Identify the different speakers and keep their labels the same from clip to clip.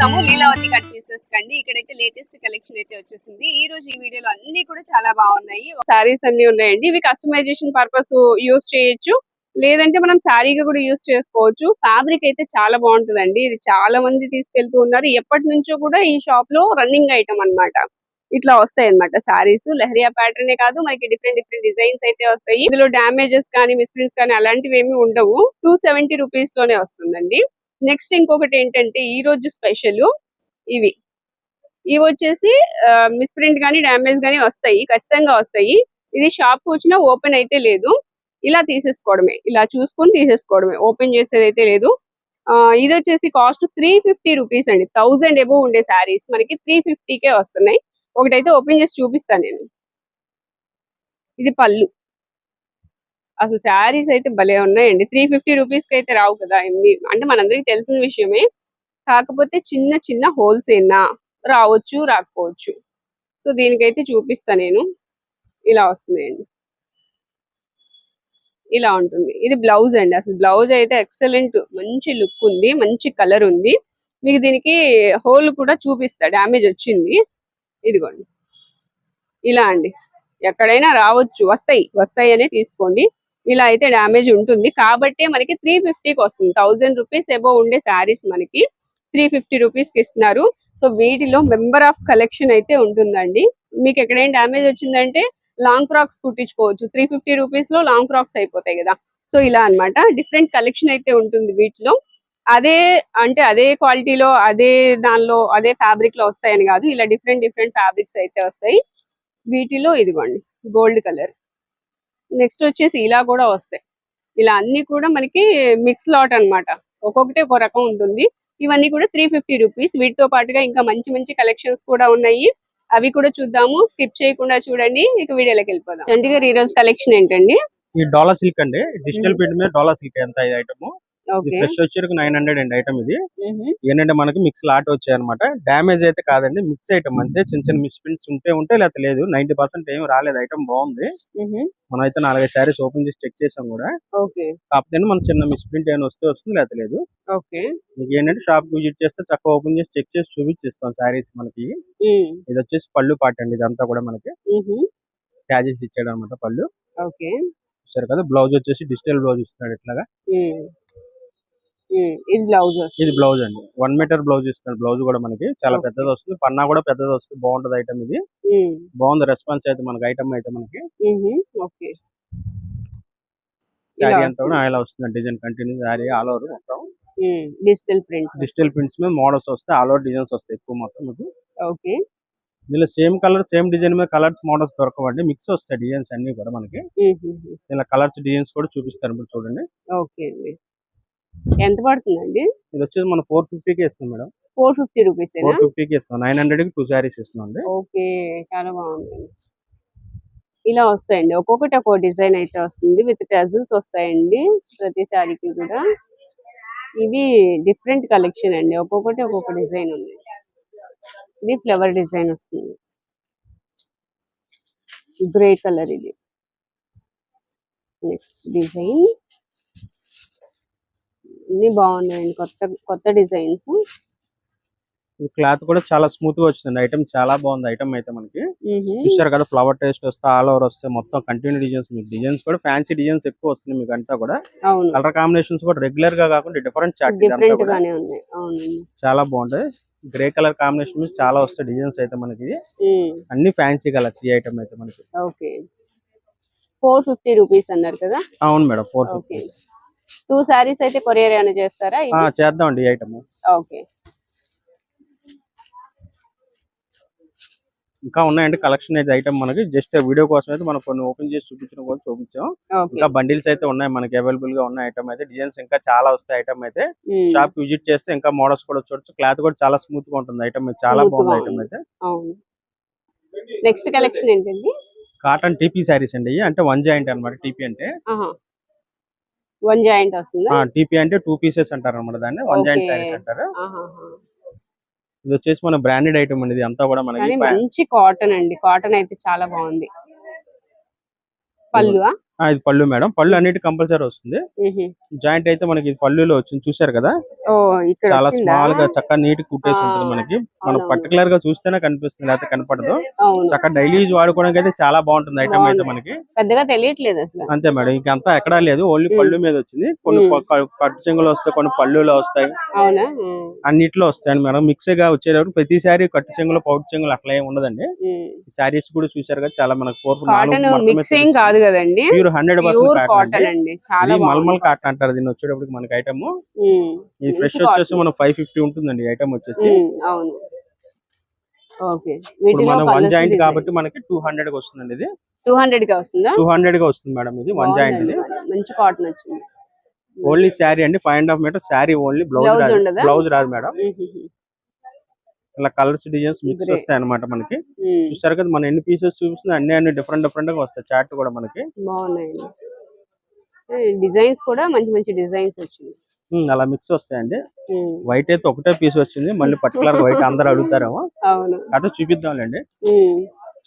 Speaker 1: వచ్చేసాము Leelavathi cut pieces కండి ఇక్కడైతే లేటెస్ట్ కలెక్షన్ అయితే వచ్చేసింది. ఈ రోజు ఈ వీడియోలో అన్ని కూడా చాలా బాగున్నాయి. సారీస్ అన్ని ఉన్నాయండి. ఇవి కస్టమైజేషన్ పర్పస్ యూస్ చేయొచ్చు. లేదంటే మనం శారీగా కూడా యూస్ చేసుకోవచ్చు. ఫ్యాబ్రిక్ అయితే చాలా బాగుంటుందండి. ఇది చాలా మంది తీసుకెళ్తూ ఉన్నారు. ఎప్పటి నుంచో కూడా ఈ షాప్లో రన్నింగ్ ఐటమ్ అన్నమాట. ఇట్లా వస్తాయి అన్నమాట సారీస్ లెహరియా ప్యాటర్న్ కాదు మనకి డిఫరెంట్ డిఫరెంట్ డిజైన్స్ అయితే వస్తాయి. ఇందులో డామేజెస్ కానీ మిస్ప్రింట్స్ కానీ అలాంటివి ఏమి ఉండవు. టూ సెవెంటీ రూపీస్లోనే వస్తుందండి. నెక్స్ట్ ఇంకొకటి ఏంటంటే ఈ రోజు స్పెషల్ ఇవి. ఇవి వచ్చేసి మిస్ప్రింట్ కానీ డ్యామేజ్ కానీ వస్తాయి ఖచ్చితంగా వస్తాయి. ఇది షాప్ వచ్చినా ఓపెన్ అయితే లేదు. ఇలా తీసేసుకోవడమే. ఇలా చూసుకొని తీసేసుకోవడమే. ఓపెన్ చేసేది అయితే లేదు. ఆ, ఇది వచ్చేసి కాస్ట్ త్రీ ఫిఫ్టీ రూపీస్ అండి. థౌజండ్ ఎబో ఉండే శారీస్. మనకి త్రీ ఫిఫ్టీకే వస్తున్నాయి. ఒకటైతే ఓపెన్ చేసి చూపిస్తాను నేను. ఇది పళ్ళు. అసలు శారీస్ అయితే భలే ఉన్నాయండి. త్రీ ఫిఫ్టీ రూపీస్కి అయితే రావు కదా అంటే మనందరికి తెలిసిన విషయమే. కాకపోతే చిన్న చిన్న హోల్స్ రావచ్చు రాకపోవచ్చు. సో దీనికైతే చూపిస్తా నేను. ఇలా వస్తుందండి. ఇలా ఉంటుంది. ఇది బ్లౌజ్ అండి. అసలు బ్లౌజ్ అయితే ఎక్సలెంట్ మంచి లుక్ ఉంది మంచి కలర్ ఉంది. మీకు దీనికి హోల్ కూడా చూపిస్తా. డ్యామేజ్ వచ్చింది. ఇదిగోండి. ఇలా అండి. ఎక్కడైనా రావచ్చు. వస్తాయి. వస్తాయి అనే తీసుకోండి. ఇలా అయితే డ్యామేజ్ ఉంటుంది. కాబట్టి మనకి త్రీ ఫిఫ్టీకి వస్తుంది. థౌజండ్ రూపీస్ ఎబో ఉండే శారీస్ మనకి త్రీ ఫిఫ్టీ రూపీస్కి ఇస్తున్నారు. సో వీటిలో మెంబర్ ఆఫ్ కలెక్షన్ అయితే ఉంటుందండి. మీకు ఎక్కడైనా డ్యామేజ్ వచ్చిందంటే లాంగ్ ఫ్రాక్స్ కుట్టించుకోవచ్చు. త్రీ ఫిఫ్టీ రూపీస్లో లాంగ్ ఫ్రాక్స్ అయిపోతాయి కదా. సో ఇలా అన్నమాట. డిఫరెంట్ కలెక్షన్ అయితే ఉంటుంది వీటిలో. అదే అంటే అదే క్వాలిటీలో అదే దానిలో అదే ఫ్యాబ్రిక్లో వస్తాయని కాదు. ఇలా డిఫరెంట్ డిఫరెంట్ ఫ్యాబ్రిక్స్ అయితే వస్తాయి. వీటిలో ఇదిగోండి గోల్డ్ కలర్ నెక్స్ట్ వచ్చేసి ఇలా కూడా వస్తాయి. ఇలా అన్ని కూడా మనకి మిక్స్ లాట్ అన్నమాట. ఒక్కొక్కటి ఒక రకం ఉంటుంది. ఇవన్నీ కూడా త్రీ ఫిఫ్టీ రూపీస్ వీటితో పాటుగా ఇంకా మంచి మంచి కలెక్షన్స్ కూడా ఉన్నాయి. అవి కూడా చూద్దాము. స్కిప్ చేయకుండా చూడండి. ఇక వీడియోలోకి వెళ్ళిపోదాం. చండి గారు ఈ రోజు కలెక్షన్ ఏంటండి?
Speaker 2: ఈ డోలా సిల్క్ అండి. డిజిటల్. ప్రింట్ మీద డోలా సిల్క్ ఎంత ఇది ఐటమ్? ఫ్రెష్ వచ్చేసరికి నైన్ హండ్రెడ్ అండి ఐటమ్ ఇది. ఏంటంటే మనకి మిక్స్ లాట్ వచ్చాయి అనమాట డ్యామేజ్ అయితే కాదండి మిక్స్ ఐటమ్ అంతే. చిన్న చిన్న మిస్ ప్రింట్స్ ఉంటే ఉంటే లేకపోతే లేదు. నైన్టీ పర్సెంట్ ఏం రాలేదు ఐటమ్ బాగుంది. మనం అయితే నాలుగైదు శారీస్ ఓపెన్ చేసి చెక్ చేసాం కూడా. కాకపోతే మన చిన్న మిస్ ప్రింట్ ఏమైనా వస్తే వస్తుంది లేకపోతే లేదు. మీకు ఏంటంటే షాప్ విజిట్ చేస్తే చక్కగా ఓపెన్ చేసి చెక్ చేసి చూపించిస్తాం శారీస్ మనకి. ఇది వచ్చేసి పళ్ళు పాట అండి ఇదంతా కూడా మనకి. ట్యాజెస్ ఇచ్చాడు అనమాట పళ్ళు.
Speaker 1: ఓకే.
Speaker 2: సరే కదా బ్లౌజ్ వచ్చేసి డిజిటల్ బ్లౌజ్ ఇస్తున్నాడు ఇట్లాగా.
Speaker 1: ఇది బ్లౌజ్
Speaker 2: ఇది బ్లౌజ్ అండి. వన్ మీటర్ బ్లౌజ్ ఇస్తున్నాడు బ్లౌజ్ కూడా మనకి చాలా. పెద్దది వస్తుంది. పన్నా కూడా పెద్దది వస్తుంది. బాగుంటది ఐటమ్ ఇది. బాగుంది రెస్పాన్స్ అయితే మనకి ఐటమ్ అయితే మనకి.
Speaker 1: ఓకే.
Speaker 2: శారీ అంతా కూడా ఇలా వస్తుంది design continue sari all over మొత్తం.
Speaker 1: డిజిటల్ ప్రింట్స్
Speaker 2: డిజిటల్ ప్రింట్స్ మీద మోడల్స్ వస్తాయి. ఆల్ ఓవర్ డిజైన్స్ వస్తాయి ఎక్కువ మొత్తం మీకు.
Speaker 1: ఓకే.
Speaker 2: దీనిలో సేమ్ కలర్ సేమ్ డిజైన్ మీద కలర్స్ మోడల్స్ దొరకవండి. మిక్స్ వస్తాయి డిజైన్స్ అన్ని కూడా మనకి. ఇలా కలర్స్ డిజైన్స్ కూడా చూపిస్తారు చూడండి.
Speaker 1: ఓకే ఎంత పడుతుందండి?
Speaker 2: ఇది వచ్చేసి మనం ఫోర్ ఫిఫ్టీకి ఇస్తాం madam.
Speaker 1: Four fifty rupees
Speaker 2: four ఫిఫ్టీకి ఇస్తాం నైన్ హండ్రెడ్కి టూ శారీస్ ఇస్తున్నాం అండి
Speaker 1: ఓకే చాలా బాగుందండి ఇలా వస్తాయండి. ఒక్కొక్కటి ఒక్కో డిజైన్ అయితే వస్తుంది. విత్ టజల్స్ వస్తాయండి ప్రతి శారీకి కూడా. ఇది డిఫరెంట్ కలెక్షన్ అండి. ఒక్కొక్కటి ఒక్కొక్క డిజైన్ ఉంది. ఇది ఫ్లవర్ డిజైన్ వస్తుంది. గ్రే కలర్ ఇది. Next design. అన్ని బాగున్నాయండి. కొత్త కొత్త డిజైన్స్.
Speaker 2: క్లాత్ కూడా చాలా స్మూత్గా వచ్చింది ఐటమ్ చాలా బాగుంది. ఐటమ్ అయితే మనకి. చూసారు కదా ఫ్లవర్ టేస్ట్ వస్తే ఆల్ ఓవర్ వస్తే మొత్తం కంటిన్యూ డిజైన్స్. మీకు డిజైన్స్ కూడా ఫ్యాన్సీ డిజైన్స్ ఎక్కువ వస్తున్నాయి మీకు అంతా కూడా కలర్ కాంబినేషన్స్ కూడా రెగ్యులర్గా కాకుండా డిఫరెంట్ చాట్ చాలా బాగుంటాయి. గ్రే కలర్ కాంబినేషన్ చాలా వస్తాయి డిజైన్స్ అయితే మనకి. అన్ని ఫ్యాన్సీ కలర్స్ ఈ ఐటమ్ అయితే మనకి.
Speaker 1: ఓకే. ఫోర్ ఫిఫ్టీ రూపీస్ అన్నారు కదా?
Speaker 2: అవును madam four
Speaker 1: okay. Two saris అయితే కొరియర్ ఏమైనా చేస్తారా?
Speaker 2: చేద్దామండి ఈ ఐటమ్.
Speaker 1: ఓకే.
Speaker 2: ఇంకా ఉన్నాయండి కలెక్షన్ అయితే ఐటమ్ మనకి. జస్ట్ వీడియో కోసం అయితే మనం కొన్ని ఓపెన్ చేసి చూపించడం కోసం చూపించాం. ఇంకా బండిల్స్ అయితే ఉన్నాయి మనకి అవైలబుల్గా ఉన్న ఐటమ్ అయితే. డిజైన్స్ ఇంకా చాలా వస్తాయి ఐటమ్ అయితే. షాప్ విజిట్ చేస్తే ఇంకా మోడల్స్ కూడా చూడొచ్చు. క్లాత్ కూడా చాలా స్మూత్గా ఉంటుంది ఐటమ్ చాలా బాగుంది ఐటమ్. అయితే.
Speaker 1: నెక్స్ట్ కలెక్షన్ ఏంటండి?
Speaker 2: కాటన్ టీపీ శారీస్ అండి. అంటే వన్ జాయింట్ అన్నమాట టీపీ అంటే.
Speaker 1: వన్ జాయింట్ వస్తుందా?
Speaker 2: టీపీ అంటే టూ పీసెస్ అంటారు అనమాట దాన్ని. One joint. శారీస్ అంటారు. ఇది వచ్చేసి మన బ్రాండెడ్ ఐటమ్ అండి ఇది. అంతా కూడా మనకి
Speaker 1: మంచి కాటన్ అండి. కాటన్ అయితే చాలా బాగుంది. పళ్ళు
Speaker 2: ఇది పళ్ళు మేడం. పళ్ళు అన్నిటి కంపల్సరీ వస్తుంది. జాయింట్ అయితే మనకి ఇది పళ్ళులో వచ్చింది. చూసారు కదా? చాలా? స్మాల్గా చక్కగా నీట్ కుట్టేసి ఉంటుంది మనకి. మనం. పర్టికులర్గా చూస్తేనే కనిపిస్తుంది. లేకపోతే కనపడదు. చక్కగా డైలీ యూజ్ వాడుకోవడానికి అయితే చాలా బాగుంటుంది ఐటమ్ అయితే. మనకి.
Speaker 1: పెద్దగా తెలియట్లేదు అసలు.
Speaker 2: అంతే మేడం. ఇంకంతా ఎక్కడా లేదు. ఓన్లీ. పళ్ళు మీద వచ్చింది. కొన్ని పట్టు చెంగులు వస్తాయి కొన్ని పళ్ళులో వస్తాయి. అన్నిట్లో వస్తాయండి మేడం. మిక్స్గా వచ్చేటప్పుడు ప్రతి సారీ కట్టు చెంగులు పౌట్ చెంగులు అట్లా ఏమి ఉండదండి. శారీస్ కూడా చూసారు కదా చాలా మనకు ఫోర్
Speaker 1: కాదు కదండి?
Speaker 2: ప్యూర్
Speaker 1: ప్యూర్
Speaker 2: పర్సెంట్
Speaker 1: కాటన్ అండి. చాలా
Speaker 2: మల్మల్ కాటన్ అంటారు దీన్ని వచ్చేటప్పుడు మనకి ఐటమ్ ఈ ఫ్రెష్ వచ్చేసి. మనం ఫైవ్ ఫిఫ్టీ ఉంటుందండి ఐటమ్ వచ్చేసి.
Speaker 1: అవును.
Speaker 2: మన వన్ జాయింట్ కాబట్టి మనకి టూ హండ్రెడ్కి వస్తుందండి ఇది.
Speaker 1: టూ హండ్రెడ్కి వస్తుందా?
Speaker 2: టూ హండ్రెడ్గా వస్తుంది మేడం ఇది వన్ జాయింట్ ఇది.
Speaker 1: మంచి కాటన్ వచ్చింది.
Speaker 2: ఓన్లీ శారీ అండి five and half metre sari only blouse? Blouse రాదు. మేడం. ఇలా కలర్స్ డిజైన్స్ మిక్స్. వస్తాయి అనమాట మనకి.
Speaker 1: ఉమ్,
Speaker 2: చూసారు కదా మన ఎన్ని పీసెస్ చూపిస్తున్నా అన్ని అన్ని డిఫరెంట్ డిఫరెంట్గా వస్తాయి. చార్ట్ కూడా మనకి.
Speaker 1: డిజైన్స్ కూడా మంచి మంచి డిజైన్స్ వచ్చింది
Speaker 2: ఉమ్, అలా మిక్స్ వస్తాయండి. వైట్ అయితే ఒకటే పీస్ వచ్చింది. మళ్ళీ పర్టికులర్ వైట్ అందరు అడుగుతారేమో. అదే చూపిద్దాంలేండి.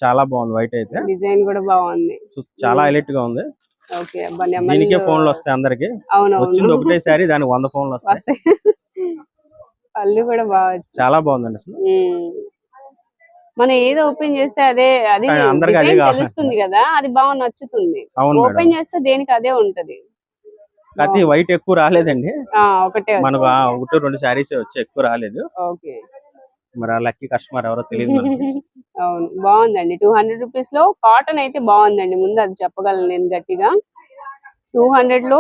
Speaker 2: చాలా బాగుంది వైట్ అయితే.
Speaker 1: డిజైన్ కూడా బాగుంది.
Speaker 2: చాలా హైలైట్గా ఉంది. దీనికే ఫోన్లు వస్తాయి అందరికి. వచ్చింది ఒకటే సారీ దానికి వంద ఫోన్లు వస్తాయి.
Speaker 1: పళ్ళు కూడా బాగా
Speaker 2: చాలా బాగుందండి అసలు.
Speaker 1: మనం ఏది ఓపెన్ చేస్తే అదే అది. తెలుస్తుంది కదా అది బాగా నచ్చుతుంది. ఓపెన్ చేస్తే దేనికి అదే ఉంటది.
Speaker 2: కాకపోతే వైట్ ఎక్కువ రాలేదండి.
Speaker 1: ఒకటే
Speaker 2: మనకు ఒకటి రెండు శారీస్ వచ్చి ఎక్కువ రాలేదు.
Speaker 1: ఓకే.
Speaker 2: మరి లక్కీ కస్టమర్ ఎవరో తెలియదు
Speaker 1: అవును బాగుందండి. టూ హండ్రెడ్ రూపీస్లో కాటన్ అయితే బాగుందండి. ముందు అది చెప్పగలను నేను గట్టిగా. టూ హండ్రెడ్లో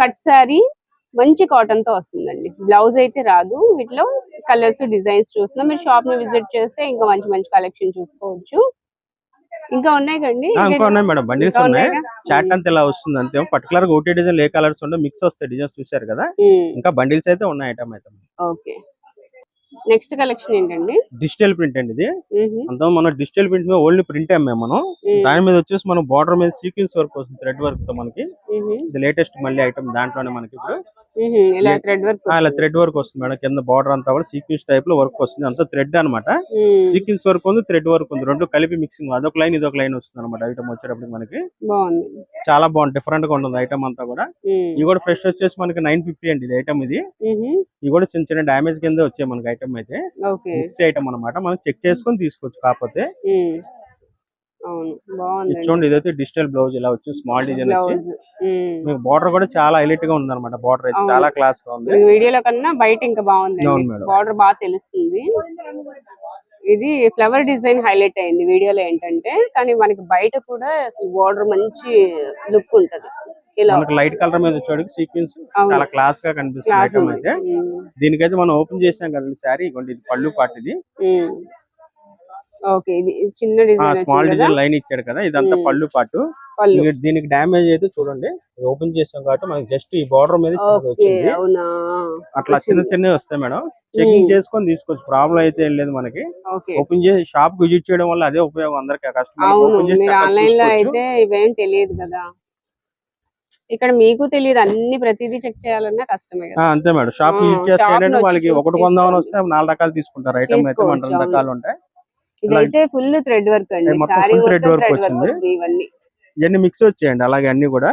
Speaker 1: కట్ శారీ మంచి కాటన్తో వస్తుందండి. బ్లౌజ్ అయితే రాదు. వీటిలో కలర్స్ డిజైన్స్ చూస్తున్నాం. మీరు షాప్ని విజిట్ చేస్తే ఇంకా మంచి మంచి కలెక్షన్ చూసుకోవచ్చు. ఇంకా ఉన్నాయి కండి?
Speaker 2: ఇంకా ఉన్నాయి మేడం. బండిల్స్ ఉన్నాయి? చాట్ అంతా ఇలా వస్తుంది అంతే పర్టికులర్గా ఒకటే డిజైన్ ఏ కలర్స్ ఉండే మిక్స్ వస్తాయి డిజైన్స్ చూసారు కదా. ఇంకా బండిల్స్ అయితే ఉన్నాయి ఐటమ్ అయితే.
Speaker 1: ఓకే. నెక్స్ట్ కలెక్షన్ ఏంటండి?
Speaker 2: డిజిటల్ ప్రింట్ అండి ఇది. అంతా మనం డిజిటల్ ప్రింట్ మీద ఓన్లీ ప్రింట్ అమ్మాము మనం. దాని మీద వచ్చేసి మనం బార్డర్ మీద సీక్వెన్స్ వర్క్ వస్తుంది థ్రెడ్ వర్క్తో మనకి. ఇది లేటెస్ట్ మళ్ళీ ఐటమ్ దాంట్లోనే మనకి ఇప్పుడు.
Speaker 1: ఇలా థ్రెడ్ వర్క్
Speaker 2: థ్రెడ్ వర్క్ వస్తుంది. మేడం. కింద బార్డర్ అంతా కూడా సీక్వెన్స్ టైప్లో వర్క్ వస్తుంది. అంతా థ్రెడ్ అన్నమాట. సీక్వెన్స్ వర్క్ ఉంది థ్రెడ్ వర్క్ ఉంది. రెండు కలిపి మిక్సింగ్ అదొక లైన్ ఇదొక లైన్ వస్తుంది అనమాట ఐటమ్ వచ్చేటప్పుడు మనకి. చాలా బాగుంది. డిఫరెంట్గా ఉంటుంది ఐటమ్ అంతా కూడా. ఇది కూడా ఫ్రెష్ వచ్చేసి మనకి నైన్ ఫిఫ్టీ అండి ఇది ఐటమ్ ఇది. ఇది కూడా చిన్న చిన్న డామేజ్ కింద వచ్చాయి మనకి ఐటమ్ అయితే. మిక్స్ ఐటమ్ అన్నమాట. మనం చెక్ చేసుకొని తీసుకోవచ్చు కాకపోతే.
Speaker 1: అవును. బాగుంది
Speaker 2: చూడండి ఇదైతే డిజిటల్ బ్లౌజ్ ఇలా వచ్చి స్మాల్ డిజైన్
Speaker 1: బ్లౌజ్.
Speaker 2: మీకు బార్డర్ కూడా చాలా హైలైట్గా ఉంది అనమాట బార్డర్ అయితే. చాలా క్లాస్గా ఉంది.
Speaker 1: వీడియోలో కన్నా బయట ఇంకా
Speaker 2: మేడం.
Speaker 1: బార్డర్ బాగా తెలుస్తుంది. ఇది ఫ్లవర్ డిజైన్ హైలైట్ అయింది వీడియోలో ఏంటంటే కానీ మనకి బయట కూడా అసలు బార్డర్ మంచి లుక్ ఉంటది. ఇలా
Speaker 2: లైట్ కలర్ మీద వచ్చేటికి సీక్వెన్స్. చాలా క్లాస్గా కనిపిస్తుంది దీనికైతే మనం ఓపెన్ చేసాం కదండి ఇగోండి ఇది పళ్ళు పాటు ఇది.
Speaker 1: ఓకే ఇది చిన్న డిజైన్
Speaker 2: స్మాల్ డిజైన్ లైన్ ఇచ్చాడు కదా ఇదంతా. పళ్ళు పాటు. దీనికి డ్యామేజ్ అయితే చూడండి ఓపెన్ చేసాం కాబట్టి మనకి జస్ట్ ఈ బార్డర్ మీద వచ్చింది. అట్లా చిన్న. చిన్నవి వస్తాయి మేడం. చెకింగ్. చేసుకొని తీసుకోవచ్చు ప్రాబ్లం అయితే ఏం లేదు మనకి. ఓపెన్ చేసి షాప్ విజిట్ చేయడం వల్ల అదే ఉపయోగం అందరికి కస్టమర్ ఆన్లైన్లో.
Speaker 1: అయితే ఇవేం తెలియదు కదా? ఇక్కడ మీకు తెలియదు అన్ని ప్రతిదీ చెక్ చేయాలన్నా కష్టమే
Speaker 2: అంతే మేడం. షాప్ విజిట్ చేస్తే వాళ్ళకి ఒకటి కొందామని. వస్తే నాలుగు రకాలు తీసుకుంటారు. ఐటమ్ అయితే మన రెండు. రకాలు ఉంటాయి.
Speaker 1: ఇదైతే ఫుల్ థ్రెడ్ వర్క్ అండి.
Speaker 2: మొత్తం
Speaker 1: థ్రెడ్ వర్క్
Speaker 2: వచ్చింది.
Speaker 1: ఇవన్నీ.
Speaker 2: ఇవన్నీ మిక్స్ వచ్చేయండి. అలాగే అన్ని కూడా.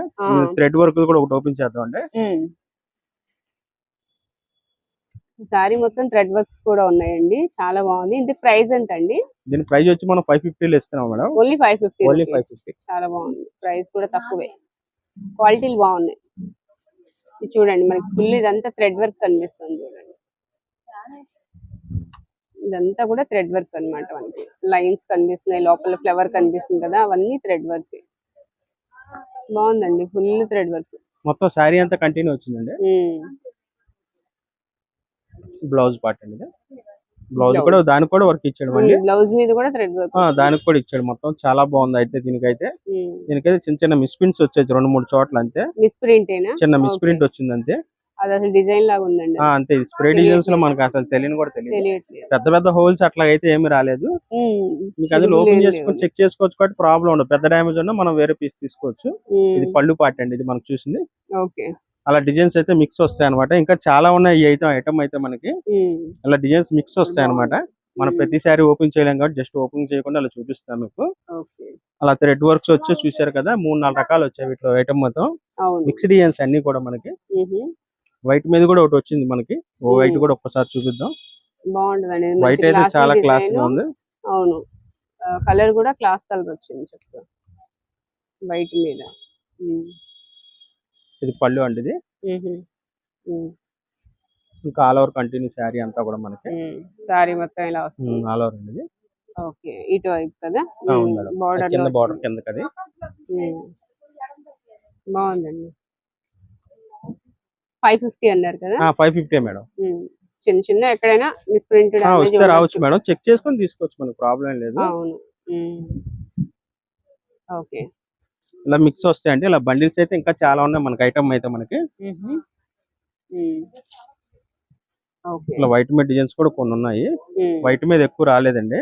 Speaker 2: థ్రెడ్ వర్క్ కూడా ఒకటి ఓపెన్ చేద్దాం అండి
Speaker 1: సారీ మొత్తం థ్రెడ్ వర్క్స్ కూడా ఉన్నాయండి. చాలా బాగుంది. ఇంత ప్రైస్ ఎంత అండి
Speaker 2: దీని ప్రైస్ వచ్చి మనం ఫైవ్ ఫిఫ్టీలో ఇస్తున్నాం madam.
Speaker 1: Only five fifty
Speaker 2: Only 550.
Speaker 1: చాలా బాగుంది. ప్రైస్ కూడా తక్కువే. క్వాలిటీలు బాగున్నాయి. ఇది చూడండి మనకి ఫుల్ ఇదంతా థ్రెడ్ వర్క్ కనిపిస్తుంది చూడండి. ఇదంతా కూడా థ్రెడ్ వర్క్ అన్నమాట మనకి. లైన్స్ కనిపిస్తున్నాయి లోపల ఫ్లవర్ కనిపిస్తుంది కదా అవన్నీ థ్రెడ్ వర్క్. బాగుందండి ఫుల్ థ్రెడ్ వర్క్.
Speaker 2: మొత్తం శారీ అంతా కంటిన్యూ వచ్చిందండి? బ్లౌజ్ పార్ట్ అండి బ్లౌజ్. కూడా దానికి కూడా వర్క్ ఇచ్చాడు మళ్ళీ.
Speaker 1: బ్లౌజ్ మీద కూడా థ్రెడ్ వర్క్
Speaker 2: ఆ, దానికి కూడా ఇచ్చాడు మొత్తం. చాలా బాగుంది అయితే దీనికైతే. దీనికైతే చిన్న చిన్న మిస్ప్రింట్స్ వచ్చేది రెండు మూడు చోట్ల అంతే.
Speaker 1: మిస్ ప్రింట్ ఏనా
Speaker 2: చిన్న
Speaker 1: Okay.
Speaker 2: మిస్ప్రింట్ వచ్చింది అంతే
Speaker 1: అది అసలు డిజైన్ లాగా ఉందండి
Speaker 2: అంతే. స్ప్రే డిజైన్స్లో మనకు అసలు తెలియని కూడా తెలియదు. పెద్ద పెద్ద హోల్స్ అట్లా అయితే ఏమి రాలేదు. మీకు అది ఓపెన్ చేసుకొని. చెక్ చేసుకోవచ్చు కాబట్టి ప్రాబ్లం ఉండదు. పెద్ద డ్యామేజ్ ఉన్నా మనం వేరే పీస్ తీసుకోవచ్చు. ఇది పళ్ళు పార్ట్ అండి ఇది మనకు చూసింది.
Speaker 1: ఓకే.
Speaker 2: అలా డిజైన్స్ అయితే మిక్స్ వస్తాయి అనమాట ఇంకా చాలా ఉన్నాయి ఈ ఐటమ్ ఐటమ్ అయితే మనకి. అలా డిజైన్స్ మిక్స్ వస్తాయి అనమాట మనం ప్రతి శారీ ఓపెన్ చేయలేం కాబట్టి జస్ట్ ఓపెన్ చేయకుండా అలా చూపిస్తాం మీకు. అలా థ్రెడ్ వర్క్స్ వచ్చి చూసారు కదా మూడు నాలుగు రకాలు వచ్చాయి వీటిలో ఐటమ్ మొత్తం. మిక్స్డ్ డిజైన్స్ అన్ని కూడా మనకి. వైట్ మీద కూడా ఒకటి వచ్చింది మనకి. ఓ వైట్. కూడా ఒక్కసారి చూపిద్దాం.
Speaker 1: బాగుంటదండి. ఇది
Speaker 2: వైట్ అయితే చాలా. క్లాస్గా ఉంది.
Speaker 1: అవును. కలర్ కూడా క్లాస్ కలర్ వచ్చింది చక్కగా వైట్ మీద.
Speaker 2: ఇది పళ్ళు అండి ఇది. ఇంకా ఆల్ ఓవర్ కంటిన్యూ శారీ అంతా కూడా మనకి.
Speaker 1: సారీ మొత్తం ఇలా వస్తుంది.
Speaker 2: ఆల్ ఓవర్ అండి ఇది.
Speaker 1: ఓకే. ఇటు వైపు కదా? బార్డర్
Speaker 2: కింద బార్డర్ కిందకి అది
Speaker 1: బాగుందండి. ఫైవ్ ఫిఫ్టీ అన్నారు కదా?
Speaker 2: Five fifty madam.
Speaker 1: చిన్న చిన్న ఎక్కడైనా మిస్ ప్రింట్
Speaker 2: ఆ, వస్తే రావచ్చు మేడం. చెక్ చేసుకొని తీసుకోవచ్చు మనకు ప్రాబ్లం లేదు.
Speaker 1: అవును. ఓకే.
Speaker 2: ఇలా మిక్స్ వస్తాయండి. ఇలా బండిల్స్ అయితే ఇంకా చాలా ఉన్నాయి మనకి ఐటమ్ అయితే మనకి. ఇలా వైట్ మీద డిజైన్స్ కూడా కొన్ని ఉన్నాయి. వైట్ మీద ఎక్కువ రాలేదండి.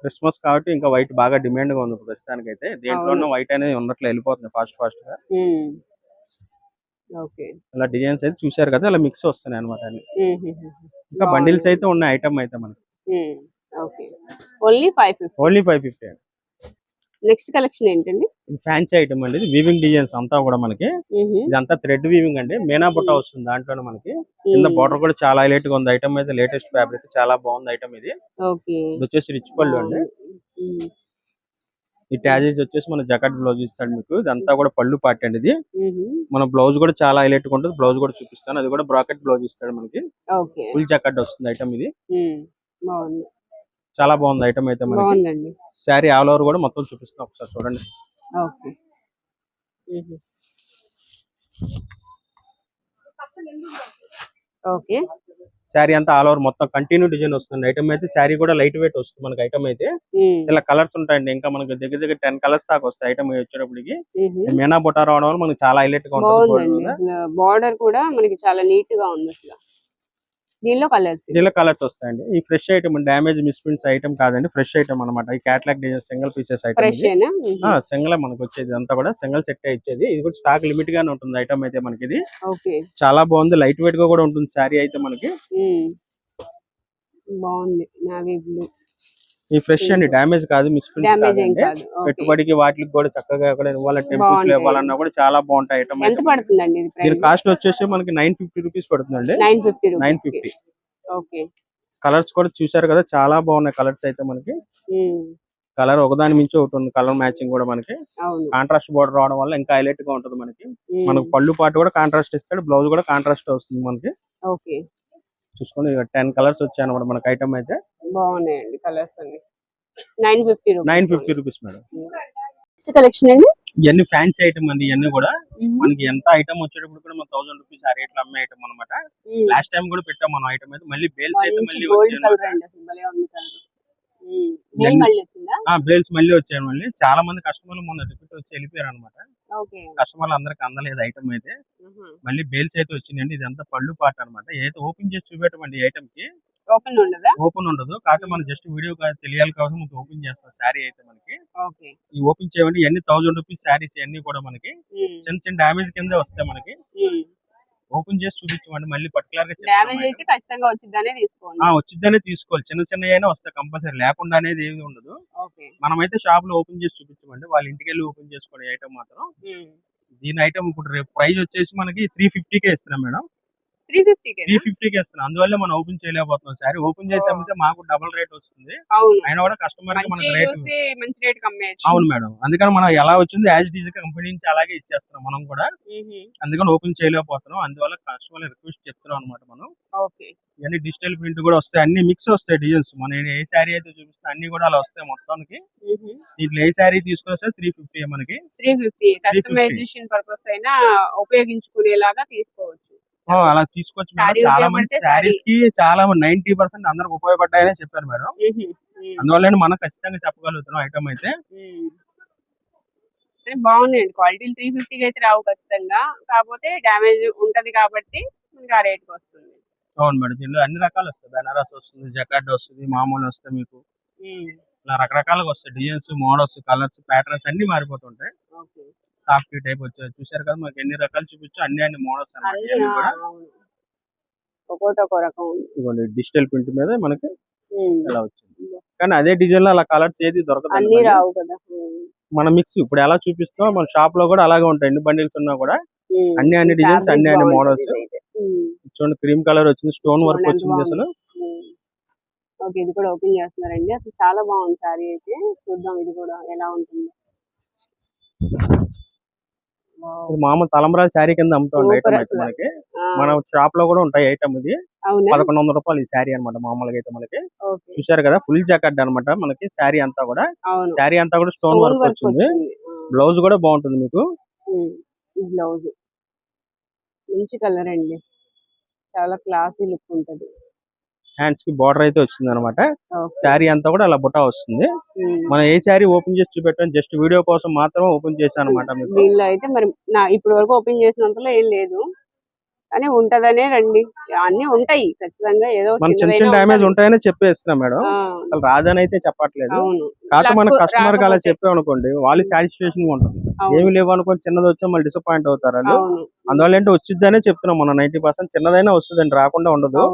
Speaker 2: క్రిస్మస్ కాబట్టి ఇంకా వైట్ బాగా డిమాండ్గా ఉంది ప్రస్తుతానికి అయితే దేంట్లోనూ వైట్ అనేది ఉన్నట్లు వెళ్ళిపోతుంది ఫాస్ట్
Speaker 1: ఫాస్ట్గా
Speaker 2: ఇలా డిజైన్స్ అయితే చూశారు కదా ఇలా మిక్స్ వస్తున్నాయి అనమాట. ఇంకా బండిల్స్ అయితే ఉన్నాయి ఐటమ్ అయితే మనకి.
Speaker 1: Only five fifty.
Speaker 2: Only five fifty
Speaker 1: next collection ఏంటండి?
Speaker 2: ఫ్యాన్సీ ఐటమ్ అండి ఇది వీవింగ్ డిజైన్స్ అంతా కూడా మనకి. ఇదంతా థ్రెడ్ వీవింగ్ అండి మేనా బుట్ట వస్తుంది దాంట్లోనే మనకి. కింద. బార్డర్ కూడా చాలా హైలైట్గా ఉంది ఐటమ్ అయితే లేటెస్ట్ ఫ్యాబ్రిక్ చాలా బాగుంది ఐటమ్ ఇది. వచ్చేసి రిచ్ పళ్ళు అండి. ఈ ట్యాజెస్ వచ్చేసి మన జకట్ బ్లౌజ్ ఇస్తాడు మీకు. ఇదంతా కూడా పళ్ళు పార్ట్ అండి ఇది. మన బ్లౌజ్ కూడా చాలా హైలైట్గా ఉంటుంది. బ్లౌజ్ కూడా చూపిస్తాను. అది కూడా బ్రాకెట్ బ్లౌజ్ ఇస్తాడు మనకి.
Speaker 1: ఓకే.
Speaker 2: ఫుల్ జకట్ వస్తుంది ఐటమ్ ఇది. చాలా బాగుంది ఐటమ్ అయితే మనకి. శారీ ఆల్ ఓవర్ కూడా మొత్తం చూపిస్తాం ఒకసారి చూడండి.
Speaker 1: ఓకే.
Speaker 2: శారీ అంతా ఆల్ ఓవర్ మొత్తం కంటిన్యూ డిజైన్ వస్తుంది. ఐటమ్ అయితే శారీ కూడా లైట్ వెయిట్ వస్తుంది మనకి ఐటమ్ అయితే. ఇలా కలర్స్ ఉంటాయండి. ఇంకా మనకి దగ్గర దగ్గర టెన్ కలర్స్ దాకా వస్తాయి ఐటమ్ వచ్చేటప్పటికి. మీనా బుట్ట రావడం వల్ల మనకి చాలా హైలైట్గా ఉంటుంది.
Speaker 1: బార్డర్ కూడా మనకి చాలా నీట్గా ఉంది అసలు. దీనిలో కలర్స్
Speaker 2: దీనిలో కలర్స్ వస్తాయండి. ఈ fresh item damage misprints item కాదండి. ఫ్రెష్ ఐటమ్ అనమాట ఈ catalogue design single pieces item. Single మనకు వచ్చేది. అంతా కూడా సింగిల్ సెట్ ఇచ్చేది. ఇది కూడా స్టాక్ లిమిట్ గానే ఉంటుంది ఐటమ్ అయితే మనకి ఇది. చాలా బాగుంది. లైట్ వెయిట్గా కూడా ఉంటుంది. శారీ అయితే మనకి.
Speaker 1: బాగుంది. నావీ బ్లూ
Speaker 2: ఈ ఫ్రెష్ అండి డ్యామేజ్ కాదు
Speaker 1: ఓకే.
Speaker 2: పెట్టుబడికి వాటికి కూడా చక్కగా ఎక్కడ ఇవ్వాలంటే టెంపుల్స్. ఇవ్వాలన్నా కూడా చాలా బాగుంటాయి ఐటమ్
Speaker 1: ఎంత పడుతుందండి ఇది
Speaker 2: దీని కాస్ట్ వచ్చేసి మనకి నైన్ ఫిఫ్టీ రూపీస్ పడుతుందండి.
Speaker 1: Nine fifty
Speaker 2: nine fifty.
Speaker 1: Okay.
Speaker 2: Colours కూడా చూసారు కదా చాలా బాగున్నాయి కలర్స్ అయితే మనకి. కలర్ ఒకదాని మించి ఒకటి ఉంది కలర్ మ్యాచింగ్ కూడా మనకి. కాంట్రాస్ట్ బోర్డర్ రావడం వల్ల ఇంకా హైలైట్గా ఉంటుంది మనకి. మనకు పళ్ళు పాటు కూడా కాంట్రాస్ట్ ఇస్తాడు బ్లౌజ్ కూడా కాంట్రాస్ట్ వస్తుంది మనకి. చూసుకోండి. టెన్ కలర్స్ వచ్చాయి అనమాట మనకి ఐటమ్ అయితే.
Speaker 1: బాగున్నాయండి కలర్స్ అన్ని. Nine fifty
Speaker 2: nine fifty rupees madam.
Speaker 1: Collection అండి.
Speaker 2: ఇవన్నీ ఫ్యాన్సీ ఐటమ్ అండి ఇవన్నీ కూడా. మనకి ఎంత ఐటమ్ వచ్చేటప్పుడు కూడా మన థౌసండ్ రూపీస్ ఆ రేట్లో అమ్మే ఐటమ్ అనమాట లాస్ట్ టైం కూడా పెట్టాం మనం ఐటమ్ అయితే. మళ్ళీ బేల్స్ అయితే మళ్ళీ బేల్స్ మళ్ళీ వచ్చాయి మళ్ళీ. చాలా మంది కస్టమర్లు మొన్న రిపీట్ వచ్చి వెళ్ళిపోయారు అనమాట కస్టమర్లు అందరికి అందలేదు ఐటమ్ అయితే. మళ్ళీ బేల్స్ అయితే వచ్చిందండి ఇదంతా పళ్ళు పాట అనమాట ఏదైతే ఓపెన్ చేసి చూపెట్టమండి ఐటమ్కి
Speaker 1: ఓపెన్ ఉండదా?
Speaker 2: ఓపెన్ ఉండదు. కాకపోతే మనం జస్ట్ వీడియో తెలియాలి కాబట్టి మనకి ఓపెన్ చేస్తాం శారీ అయితే మనకి. ఈ ఓపెన్ చేయమండి ఇవన్నీ థౌసండ్ రూపీస్ శారీస్ ఇవన్నీ కూడా మనకి చిన్న చిన్న డామేజ్ కింద వస్తాయి మనకి. ఓపెన్ చేసి చూపించమండి మళ్ళీ పర్టికులర్గా
Speaker 1: డ్యామేజ్ అయితే ఖచ్చితంగా వచ్చిందనే తీసుకోండి.
Speaker 2: ఆ తీసుకోవాలి. చిన్న చిన్న అయినా వస్తాయి కంపల్సరీ. లేకుండా అనేది ఏమి ఉండదు.
Speaker 1: ఓకే.
Speaker 2: మనమైతే షాప్లో ఓపెన్ చేసి చూపించమండి. వాళ్ళ ఇంటికి వెళ్ళి ఓపెన్ చేసుకోండి ఐటమ్ మాత్రం. దీని ఐటమ్ ఇప్పుడు రేపు ప్రైస్ వచ్చేసి మనకి త్రీ కే ఇస్తున్నాం మేడం.
Speaker 1: త్రీ ఫిఫ్టీకి
Speaker 2: త్రీ కే ఇస్తున్నాం అందువల్ల మనం ఓపెన్ చేయలేకపోతున్నాం. సారీ ఓపెన్ చేసి అమ్మితే మాకు డబుల్ రేట్ వస్తుంది.
Speaker 1: అవును.
Speaker 2: అయినా కూడా కస్టమర్ మనకి రేట్
Speaker 1: మంచి రేట్ కమ్మేయచ్చు
Speaker 2: అవును మేడం. అందుకని మనం ఎలా వచ్చింది యాజ్ డీజ్ కంపెనీ నుంచి అలాగే ఇచ్చేస్తున్నాం మనం కూడా. అందుకని ఓపెన్ చేయలేకపోతున్నాం. అందువల్ల కస్టమర్ రిక్వెస్ట్ చెప్తున్నాం అనమాట మనం.
Speaker 1: ఓకే.
Speaker 2: ఇవన్నీ డిజిటల్ ప్రింట్ కూడా వస్తాయి. అన్ని మిక్స్ వస్తాయి డిజైన్స్. మనం ఏ శారీ అయితే చూపిస్తే అన్ని కూడా అలా వస్తాయి మొత్తానికి. దీంట్లో ఏ శారీ తీసుకున్నా సరే త్రీ ఫిఫ్టీ మనకి.
Speaker 1: Three fifty. కస్టమైజేషన్ పర్పస్ అయినా ఉపయోగించుకునేలాగా తీసుకోవచ్చు.
Speaker 2: అలా
Speaker 1: Saree
Speaker 2: చాలా మంది శారీస్కి చాలా నైన్టీ పర్సెంట్ అందరికి ఉపయోగపడ్డాయనే చెప్పారు మేడం. అందువల్ల మనం ఖచ్చితంగా చెప్పగలుగుతున్నాం ఐటమ్ అయితే.
Speaker 1: బాగున్నాయండి. క్వాలిటీలు త్రీ ఫిఫ్టీకి అయితే రావు ఖచ్చితంగా. కాకపోతే డ్యామేజ్ ఉంటది కాబట్టి మనకి ఆ రేట్కి వస్తుంది.
Speaker 2: అవును మేడం. దీనిలో అన్ని రకాలు వస్తాయి. బెనారస్ వస్తుంది జకార్డ్ వస్తుంది మామూలు వస్తాయి మీకు. ఇలా రకరకాలుగా వస్తాయి. డిజైన్స్ మోడల్స్ కలర్స్ ప్యాటర్న్స్ అన్ని మారిపోతుంటాయి. సాఫ్ట్ టైప్ వచ్చాయి చూసారు కదా మాకు ఎన్ని రకాలు చూపించు అన్ని అన్ని మోడల్స్.
Speaker 1: ఒక్కోటి ఒక్కో రకం
Speaker 2: ఇదిగోండి డిజిటల్ ప్రింట్ మీద మనకి. ఇలా వచ్చింది. కానీ అదే డిజైన్లో అలా కలర్స్ ఏది దొరకదు
Speaker 1: అన్ని రావు కదా.
Speaker 2: మన మిక్స్ ఇప్పుడు ఎలా చూపిస్తాం మన షాప్లో కూడా అలాగే ఉంటాయి. ఎన్ని బండిల్స్ ఉన్నా కూడా. అన్ని అన్ని డిజైన్స్ అన్ని అన్ని మోడల్స్. చూడండి క్రీమ్ కలర్ వచ్చింది స్టోన్ వర్క్ వచ్చింది అసలు.
Speaker 1: ఓకే ఇది కూడా ఓపెన్ చేస్తున్నారండి. అసలు చాలా బాగుంది సారీ అయితే. చూద్దాం ఇది కూడా ఎలా ఉంటుంది.
Speaker 2: మామూలు తలంబరాల శారీ కింద అమ్ముతుంది ఐటమ్ అయితే. మనకి. మన షాప్లో కూడా ఉంటాయి ఐటమ్ ఇది. పదకొండు వందల రూపాయలు ఈ శారీ అనమాట మామూలుగా అయితే మనకి. చూసారు కదా ఫుల్ జాకెట్ అన్నమాట మనకి శారీ అంతా కూడా. శారీ అంతా కూడా స్టోన్ వర్క్ వచ్చింది. బ్లౌజ్ కూడా బాగుంటుంది మీకు.
Speaker 1: బ్లౌజ్ మంచి కలర్ అండి. చాలా క్లాసీ లుక్ ఉంటది.
Speaker 2: హ్యాండ్స్కి బార్డర్ అయితే వచ్చింది అనమాట. శారీ అంతా కూడా అలా బుటా వస్తుంది. మనం ఏ శారీ ఓపెన్ చేసి చూపెట్టాం జస్ట్ వీడియో కోసం మాత్రం ఓపెన్ చేశాను అనమాట
Speaker 1: దీనిలో అయితే మరి నా ఇప్పటి వరకు ఓపెన్ చేసినంతలో ఏం లేదు. కానీ ఉంటదనే రండి. అన్ని ఉంటాయి. ఖచ్చితంగా ఏదో
Speaker 2: మన చిన్న చిన్న డ్యామేజ్
Speaker 1: ఉంటది.
Speaker 2: ఉంటాయని చెప్పేస్తున్నాం మేడం. అసలు రాదని అయితే చెప్పట్లేదు కాకపోతే మన కస్టమర్కి అలా చెప్పాం అనుకోండి వాళ్ళు సాటిస్ఫాక్షన్ ఉంటుంది. ఏమి లేవు అనుకోని చిన్నది వచ్చి మళ్ళీ డిసప్పాయింట్ అవుతారు వాళ్ళు. అందువల్ల ఏంటో వచ్చిద్దనే చెప్తున్నాం మనం. నైన్టీ పర్సెంట్ చిన్నదైనా వస్తుందండి రాకుండా ఉండదు.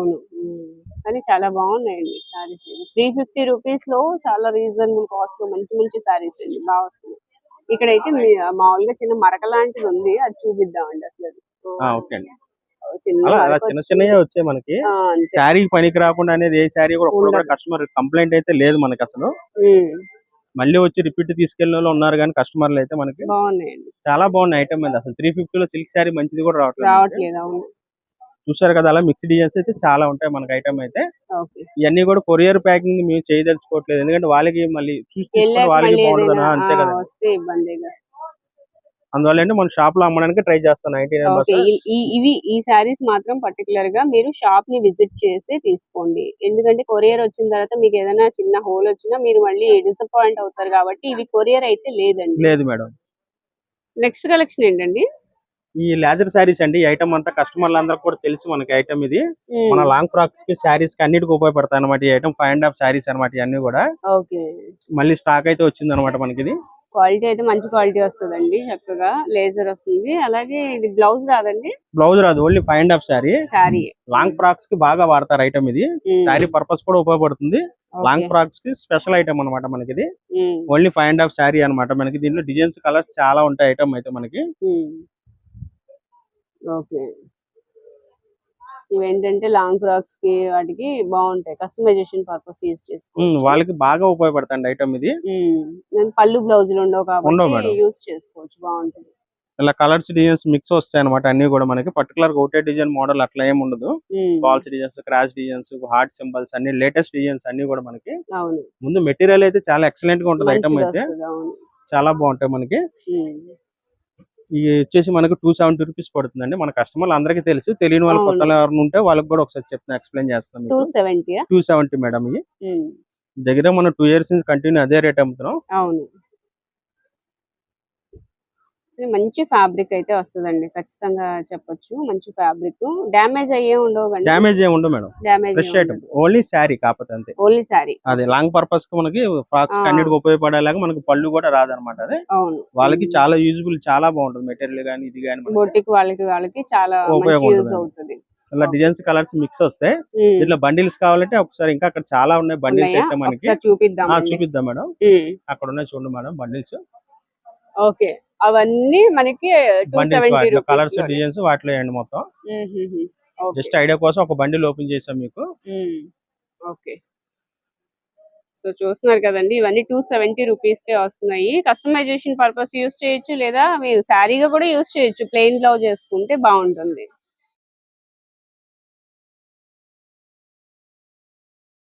Speaker 1: కానీ చాలా బాగున్నాయండి సారీస్ త్రీ ఫిఫ్టీ రూపీస్లో చాలా రీజనబుల్ కాస్ట్లో మంచి మంచి సారీస్ అండి బాగా వస్తున్నాయి ఇక్కడైతే మామూలుగా చిన్న మరక లాంటిది ఉంది అది చూపిద్దామండి అసలు అది.
Speaker 2: ఓకే అండి
Speaker 1: చిన్న
Speaker 2: అలా. చిన్నవే వచ్చాయి మనకి. శారీ పనికి రాకుండా అనేది ఏ శారీ కూడా ఒక్కడు కూడా
Speaker 1: ఉండదు.
Speaker 2: కస్టమర్ కంప్లైంట్ అయితే లేదు మనకి అసలు. మళ్ళీ వచ్చి రిపీట్ తీసుకెళ్ళిన వాళ్ళు ఉన్నారు కానీ కస్టమర్లు అయితే మనకి చాలా బాగున్నాయి ఐటమ్ మీద అసలు త్రీ ఫిఫ్టీ లో సిల్క్ శారీ మంచిది కూడా రావట్లేదు చూసారు కదా అలా మిక్స్ డిజైన్స్ అయితే చాలా ఉంటాయి మనకి ఐటమ్ అయితే. ఇవన్నీ కూడా కొరియర్ ప్యాకింగ్ మేము చేయదలుచుకోవట్లేదు. ఎందుకంటే వాళ్ళకి మళ్ళీ చూసి
Speaker 1: వెళ్ళాక ఏదైనా
Speaker 2: అంతే కదా. అందువల్ల మన షాప్లో అమ్మడానికి ట్రై చేస్తాను
Speaker 1: ఈ ఇవి ఈ సారీస్ మాత్రం పర్టికులర్గా మీరు షాప్ని విజిట్ చేసి తీసుకోండి. ఎందుకంటే కొరియర్ వచ్చిన తర్వాత మీకు ఏదైనా చిన్న హోల్ వచ్చినా మీరు మళ్ళీ డిసప్పాయింట్ అవుతారు కాబట్టి ఇవి కొరియర్ అయితే లేదండి.
Speaker 2: లేదు మేడం.
Speaker 1: నెక్స్ట్ కలెక్షన్ ఏంటండి?
Speaker 2: ఈ లేజర్ శారీస్ అండి ఈ ఐటమ్ అంతా కస్టమర్లు అందరికి కూడా తెలుసు మనకి ఐటమ్ ఇది. మన లాంగ్ ఫ్రాక్స్కి శారీస్కి అన్నిటికి ఉపయోగపడతాయి అనమాట ఈ item five and half saris అనమాట ఇవన్నీ కూడా. మళ్ళీ స్టాక్ అయితే వచ్చింది అనమాట మనకి ఇది.
Speaker 1: క్వాలిటీ అయితే మంచి క్వాలిటీ వస్తుందండి చక్కగా లేజర్ వస్తుంది. అలాగే ఇది బ్లౌజ్ రాదండి?
Speaker 2: బ్లౌజ్ రాదు only five and half sari
Speaker 1: sari
Speaker 2: long ఫ్రాక్స్కి బాగా వాడతారు ఐటమ్ ఇది. శారీ పర్పస్ కూడా ఉపయోగపడుతుంది. లాంగ్ ఫ్రాక్స్కి స్పెషల్ ఐటమ్ అనమాట మనకి ఇది. Only five and half sari అనమాట మనకి దీంట్లో డిజైన్స్ కలర్స్ చాలా ఉంటాయి ఐటమ్ అయితే మనకి.
Speaker 1: ఓకే. ఇవేంటంటే లాంగ్ ఫ్రాక్స్కి వాటికి బాగుంటాయి. కస్టమైజేషన్ పర్పస్ యూస్
Speaker 2: ఉమ్,
Speaker 1: చేసుకోవచ్చు
Speaker 2: వాళ్ళకి బాగా ఉపయోగపడుతుంది ఐటమ్ ఇది.
Speaker 1: పళ్ళు బ్లౌజులు ఉండవు కాబట్టి. యూస్ చేసుకోవచ్చు. బాగుంటుంది.
Speaker 2: ఇలా కలర్స్ డిజైన్స్ మిక్స్ వస్తాయి అనమాట అన్ని కూడా మనకి. పర్టికులర్ ఒకటే డిజైన్ మోడల్ అట్లా ఏమి ఉండదు. Balls designs crash designs heart symbols అన్ని లేటెస్ట్ డిజైన్స్ అన్ని కూడా మనకి. ముందు మెటీరియల్ అయితే చాలా ఎక్సలెంట్గా ఉంటుంది ఐటమ్ అయితే. చాలా బాగుంటాయి మనకి. ఈ వచ్చేసి మనకి టూ సెవెంటీ రూపీస్ పడుతుందండి. మన కస్టమర్లు అందరికీ తెలుసు. తెలియని వాళ్ళు
Speaker 1: అవును.
Speaker 2: కొత్తలో ఎవరైనా ఉంటే వాళ్ళకి కూడా ఒకసారి చెప్తాను ఎక్స్ప్లెయిన్ చేస్తాం
Speaker 1: టూ సెవెంటీ
Speaker 2: మేడం ఇది. దగ్గర మనం టూ ఇయర్స్ నుంచి కంటిన్యూ అదే రేట్ అమ్ముతున్నాం.
Speaker 1: ఇది మంచి ఫ్యాబ్రిక్ అయితే వస్తుందండి ఖచ్చితంగా చెప్పొచ్చు. మంచి ఫ్యాబ్రిక్. డ్యామేజ్ అయ్యే ఉండవు కండి
Speaker 2: డ్యామేజ్ ఏమి ఉండదు madam.
Speaker 1: Damage
Speaker 2: fresh item only sari కాకపోతే అంతే.
Speaker 1: ఓన్లీ సారీ
Speaker 2: అది లాంగ్ పర్పస్కి మనకి ఫ్రాక్స్
Speaker 1: ఆ.
Speaker 2: అన్నిటికి ఉపయోగపడేలాగా మనకి పళ్ళు కూడా రాదనమాట అది.
Speaker 1: అవును.
Speaker 2: వాళ్ళకి చాలా యూజ్ఫుల్ చాలా బాగుంటుంది. మెటీరియల్ గానీ ఇది గానీ
Speaker 1: బొట్టికి వాళ్ళకి వాళ్ళకి చాలా యూజ్. అవుతుంది.
Speaker 2: ఇలా డిజైన్స్ కలర్స్ మిక్స్ వస్తాయి. ఇట్లా బండిల్స్ కావాలంటే ఒకసారి ఇంకా అక్కడ చాలా ఉన్నాయి బండిల్స్? అయితే మనకి.
Speaker 1: చూపిద్దాం
Speaker 2: చూపిద్దాం మేడం. అక్కడ ఉన్నాయి చూడండి మేడం బండిల్స్
Speaker 1: ఓకే. అవన్నీ మనకి టూ సెవెంటీ
Speaker 2: కలర్స్ డిజైన్స్ వాటిలో వేయండి మొత్తం. జస్ట్ ఐడియా కోసం ఒక బండిల్ ఓపెన్ చేసాం మీకు.
Speaker 1: ఓకే. సో చూస్తున్నారు కదండి ఇవన్నీ టూ సెవెంటీ రూపీస్ కే వస్తున్నాయి. కస్టమైజేషన్ పర్పస్ యూస్ చేయొచ్చు లేదా మీరు శారీగా కూడా యూస్ చేయొచ్చు. ప్లెయిన్ బ్లౌజ్ చేసుకుంటే బాగుంటుంది.